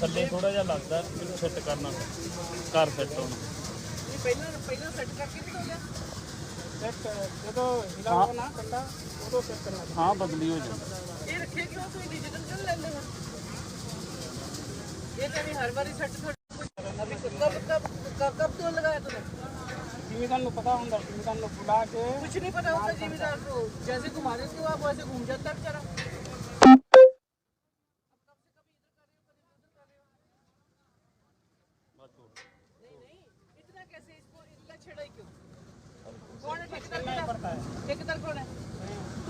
ਥੱਲੇ ਥੋੜਾ ਜਿਹਾ ਲੱਗਦਾ ਮੈਨੂੰ ਸੈੱਟ ਕਰਨਾ ਘਰ ਸੈੱਟ ਹੋਣਾ ਇਹ ਪਹਿਲਾਂ ਪਹਿਲਾਂ ਸੈੱਟ ਕਰਕੇ ਵੀ ਹੋ ਗਿਆ ਜਦੋਂ ਹਿਲਾਓ ਨਾ ਕੰਡਾ ਉਦੋਂ ਸੈੱਟ ਕਰਨਾ ਹਾਂ ਬਦਲੀ ਹੋ ਜਾਂਦਾ ਇਹ ਰੱਖੇ ਕਿਉਂ ਤੁਸੀਂ ਡਿਜੀਟਲ ਕਿਉਂ ਲੈਂਦੇ ਹੋ ਇਹ ਕਹਿੰਦੀ ਹਰ ਵਾਰੀ ਸੈੱਟ ਅਭੀ ਕਬ ਕਬ कब कब तो लगाया तूने ਜ਼ਿਮੀਦਾਰ ਨੂੰ ਪਤਾ ਹੁੰਦਾ ਜ਼ਿਮੀਦਾਰ ਨੂੰ ਬੁਲਾ ਕੇ कुछ नहीं पता होता जिम्मेदार को जैसे घुमा देते हो आप वैसे घूम जाता है बेचारा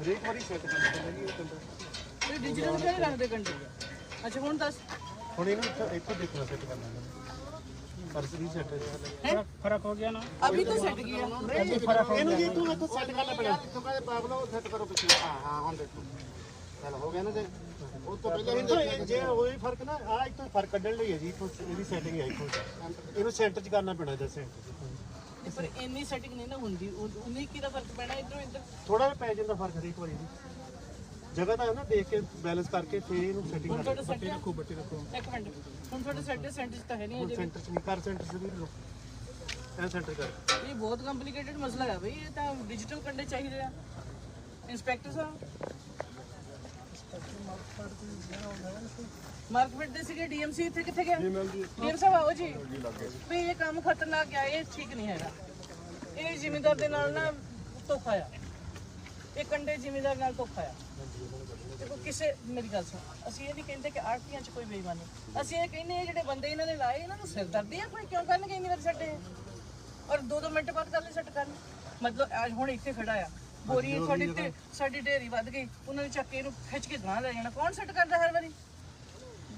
ਹਰੇਕ ਵਾਰੀ ਚੈੱਕ ਕਰਨਾ ਪੈਂਦਾ ਜੀ ਇਹ ਕੰਡਾ ਤੇ ਡਿਜੀਟਲ ਕਿਹੜੇ ਰੱਖਦੇ ਕੰਡੇ ਅੱਛਾ ਹੁਣ ਦੱਸ। ਹੁਣ ਇਹਨੂੰ ਇੱਥੋਂ ਇੱਥੋਂ ਦੇਖਣਾ ਸੈੱਟ ਕਰਨਾ ਹੈ ਪਰਸ ਵੀ ਸੈੱਟ ਹੈ ਫ਼ਰਕ ਹੋ ਗਿਆ ਨਾ? ਅਭੀ ਤਾਂ ਸੈੱਟ ਗਿਆ। ਨਹੀਂ ਇਹਨੂੰ ਜੀ ਤੂੰ ਇੱਥੋਂ ਸੈੱਟ ਕਰਨਾ ਪੈਣਾ। ਤੂੰ ਕਹਿੰਦੇ ਪਾਬਲੋ ਸੈੱਟ ਕਰੋ ਪਿੱਛੇ। ਹਾਂ ਹਾਂ ਹੁਣ ਦੇਖੋ। ਚਲ ਹੋ ਗਿਆ ਨਾ ਤੇ ਉਹ ਤੋਂ ਪਹਿਲਾਂ ਹੀ ਜੇ ਉਹੀ ਫ਼ਰਕ ਨਾ ਆ ਇੱਕ ਤੋਂ ਫ਼ਰਕ ਕੱਢਣ ਲਈ ਹੈ ਜੀ। ਇਹਦੀ ਸੈਟਿੰਗ ਹੈ ਇੱਥੋਂ। ਇਹਨੂੰ ਸੈਂਟਰ 'ਚ ਕਰਨਾ ਪੈਣਾ ਜਦ ਸੈਂਟਰ 'ਚ। ਪਰ ਇੰਨੀ ਸੈਟਿੰਗ ਨਹੀਂ ਨਾ ਹੁੰਦੀ। ਉਹ- ਉਨੀ ਕੀ ਦਾ ਫ਼ਰਕ ਪੈਣਾ ਇਧਰੋਂ ਇੱਧਰ? ਥੋੜਾ ਜਿਹਾ ਪੈ ਜਾਂਦਾ ਫ਼ਰਕ ਹਰੇਕ ਵਾਰੀ ਜੀ ਜਗ੍ਹਾ ਤਾਂ ਹੈ ਨਾ ਦੇਖ ਕੇ ਬੈਲੈਂਸ ਕਰਕੇ ਫੇਰ ਇਹਨੂੰ ਸੈਟਿੰਗ ਹੁਣ ਕਰਨਾ ਤੁਹਾਡਾ ਸੈੱਟ ਰੱਖੋ ਬੱਟੀ ਰੱਖੋ। ਇੱਕ ਮਿੰਟ। ਹੁਣ ਤੁਹਾਡਾ ਸੈੱਟ ਸੈਂਟਰ ਤਾਂ ਹੈ ਨਹੀਂ ਅਜੇ ਸੈਂਟਰ 'ਚ ਨਹੀਂ ਕਰ ਸੈਂਟਰ ਵੀ ਲੋ ਇਹ ਸੈਂਟਰ ਕਰ। ਵੀ। ਇਹ ਬਹੁਤ ਕੰਪਲਿਕੇਟਡ ਮਸਲਾ ਹੈ ਬਈ ਇਹ ਤਾਂ ਡਿਜੀਟਲ ਕੰਡੇ ਚਾਹੀਦੇ ਆ। ਇੰਸਪੈਕਟਰ ਸਾਹਿਬ? ਮਾਰਕੀਟ ਦੇ ਸੀਗੇ ਡੀਐਮਸੀ ਇੱਥੇ ਕਿੱਥੇ ਗਿਆ? ਡੀਐਮ ਸਾਹਿਬ ਆਓ ਜੀ। ਵੀ ਇਹ ਕੰਮ ਖਤਰਨਾਕ ਆ ਇਹ ਠੀਕ ਨਹੀਂ ਹੈਗਾ। ਇਹ ਜ਼ਿਮੀਂਦਾਰ ਦੇ ਨਾਲ ਨਾ ਧੋਖਾ ਆ। ਇਹ ਕੰਡੇ ਜ਼ਿਮੀਂਦਾਰ ਨਾਲ ਧੋਖਾ ਆ। ਦੇਖੋ ਕਿਸੇ ਮੇਰੀ ਗੱਲ ਸੁਣ। ਅਸੀਂ ਇਹ ਨਹੀਂ ਕਹਿੰਦੇ ਕਿ ਆੜਤੀਆਂ 'ਚ ਕੋਈ ਬੇਈਮਾਨੀ। ਅਸੀਂ ਇਹ ਕਹਿੰਦੇ ਆ ਜਿਹੜੇ ਬੰਦੇ ਇਹਨਾਂ ਨੇ ਲਾਏ ਇਹਨਾਂ ਨੂੰ ਸਿਰਦਰਦੀ ਆ ਕੋਈ ਕਿਉਂ ਕਰਨਗੇ ਇੰਨੀ ਵਾਰ ਸਾਡੇ? ਔਰ ਦੋ ਦੋ ਮਿੰਟ ਬਾਅਦ ਕਰ ਲੈ ਸੱਟ ਕਰਨ। ਮਤਲਬ ਅੱਜ ਹੁਣ ਇੱਥੇ ਖੜਾ ਆ। ਬੋਰੀ ਸਾਡੀ ਤੇ ਸਾਡੀ ਢੇਰੀ ਵੱਧ ਗਈ। ਉਹਨਾਂ ਨੇ ਚੱਕ ਕੇ ਇਹਨੂੰ ਖਿੱਚ ਕੇ ਗਾਂ ਲੈ ਜਾਣਾ। ਕੌਣ ਸੱਟ ਕਰਦਾ ਹਰ ਵਾਰੀ?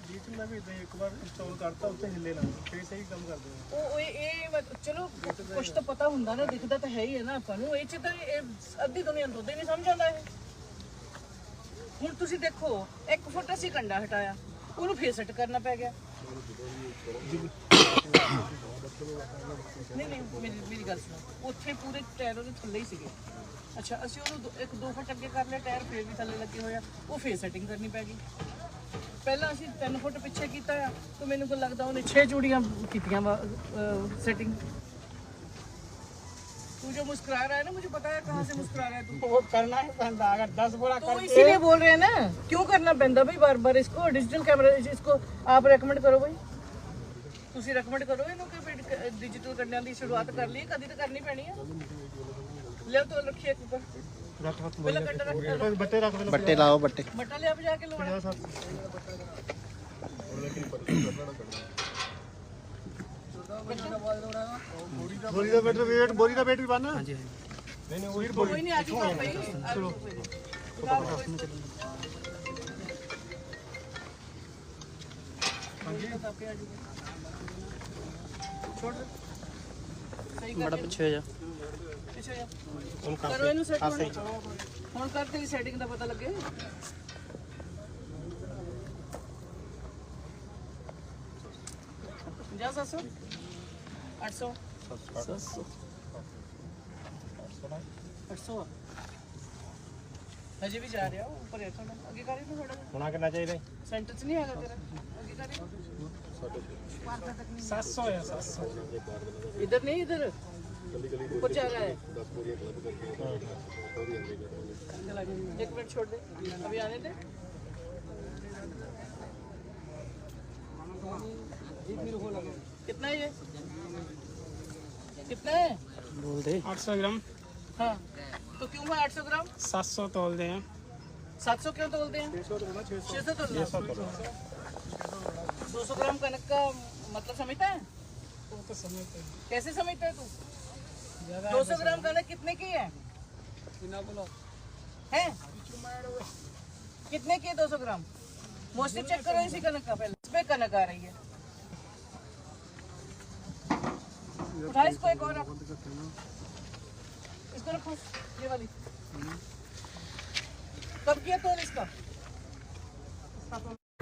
ਜੀਟੀ ਮੈਂ ਵੀ ਇਦਾਂ ਇੱਕ ਵਾਰ ਇੰਸਟਾਲ ਕਰਤਾ, ਉੱਥੇ ਹਿੱਲੇ ਨਾ ਫੇਰ ਸਹੀ ਕੰਮ ਕਰਦੇ ਉਹ ਉਹ ਇਹ ਮਤ- ਚਲੋ ਕੁਝ ਤਾਂ ਪਤਾ ਹੁੰਦਾ ਨਾ, ਦਿਖਦਾ ਤਾਂ ਹੈ ਹੀ ਹੈ ਨਾ ਆਪਾਂ ਨੂੰ। ਇਹ ਚ ਤਾਂ ਇਹ ਅੱਧੀ ਦੁਨੀਆ ਦੁੱਧ ਹੀ ਨਹੀਂ ਸਮਝ ਆਉਂਦਾ ਇਹ। ਹੁਣ ਤੁਸੀਂ ਦੇਖੋ, ਇੱਕ ਫੁੱਟ ਅਸੀਂ ਕੰਡਾ ਹਟਾਇਆ। ਉਹਨੂੰ ਫੇਰ ਸੈੱਟ ਕਰਨਾ ਪੈ ਗਿਆ। ਨਹੀਂ ਨਹੀਂ, ਮੇਰੀ ਮੇਰੀ ਗੱਲ ਸੁਣੋ। ਉੱਥੇ ਪੂਰੇ ਟਾਇਰ ਉਹਦੇ ਥੱਲੇ ਹੀ ਸੀਗੇ। ਅੱਛਾ, ਅਸੀਂ ਉਹਨੂੰ ਦੋ- ਇੱਕ ਦੋ ਫੁੱਟ ਅੱਗੇ ਕਰ ਲਿਆ, ਟਾਇਰ ਫੇਰ ਵੀ ਥੱਲੇ ਲੱਗੇ ਹੋਇਆ ਉਹ ਫੇਰ ਸੈਟਿੰਗ ਕਰਨੀ ਪੈ ਗਈ। ਪਹਿਲਾਂ ਅਸੀਂ 3 ਫੁੱਟ ਪਿੱਛੇ ਕੀਤਾ ਆ ਤੇ ਮੈਨੂੰ ਕੋ ਲੱਗਦਾ ਉਹਨੇ 6 ਜੂੜੀਆਂ ਕੀਤੀਆਂ ਵਾ ਸੈਟਿੰਗ तू जो मुस्कुरा रहा है ना मुझे पता है कहाँ से मुस्कुरा रहा है तू वो करना है बंदा अगर दस बुरा तो इसीलिए बोल रहे हैं ना क्यों करना बंदा भाई बार बार इसको डिजिटल कैमरा इसको आप रेकमेंड करो भाई ਤੁਸੀਂ ਰეკਮੈਂਡ ਕਰੋ ਇਹਨੂੰ ਕਿ ਡਿਜੀਟਲ ਕਰਨ ਦੀ ਸ਼ੁਰੂਆਤ ਕਰ ਲਈ ਕਦੀ ਤਾਂ ਕਰਨੀ ਪੈਣੀ ਹੈ ਲੈ ਤੋ ਰੱਖੀ ਇੱਕ ਉੱਪਰ बट्टे लाओ बट्टे। बोरी का वेट बोरी का भी बांधना? हाँ हाँ जी नहीं नहीं नहीं आज भाई। चलो। छोड़ बड़ा पीछे जा ਹੁਣ ਕਰੋ ਇਹਨੂੰ ਸੈਟ ਹੁਣ ਕਰ ਤੇਰੀ ਸੈਟਿੰਗ ਦਾ ਪਤਾ ਲੱਗੇ। ਜਾ ਸੱਸੋ 800 700 800 ਹਜੇ ਵੀ ਜਾ ਰਿਹਾ ਉੱਪਰ ਹੈ ਥੋੜਾ ਅੱਗੇ ਕਰੀ ਥੋੜਾ ਹੋਣਾ ਕਿੰਨਾ ਚਾਹੀਦਾ? ਸੈਂਟਰ 'ਚ ਨਹੀਂ ਹੈਗਾ ਤੇਰਾ। ਅੱਗੇ ਕਰੀ 700 ਹੈ 700 ਇੱਧਰ ਨਹੀਂ ਇੱਧਰ। कुछ आ रहा है? एक मिनट छोड़ दे। अभी आने दे। कितना है ये? कितना है? बोल दे। 800 ग्राम। हाँ। तो क्यों है 800 ग्राम? 700 तोल दे 700 क्यों तोलते हैं? 600 तोलना दो। सौ ग्राम कनक का मतलब समझता है? तो समझते हैं कैसे समझता है तू? दो सौ ग्राम कनक कितने की है? हैं? कितने की है दो सौ ग्राम? मोस्टली चेक करो इसी कनक का पहले। इस पे कनक आ रही है। उठा इसको एक और। इसको रखो ये वाली। कब किया तोल इसका?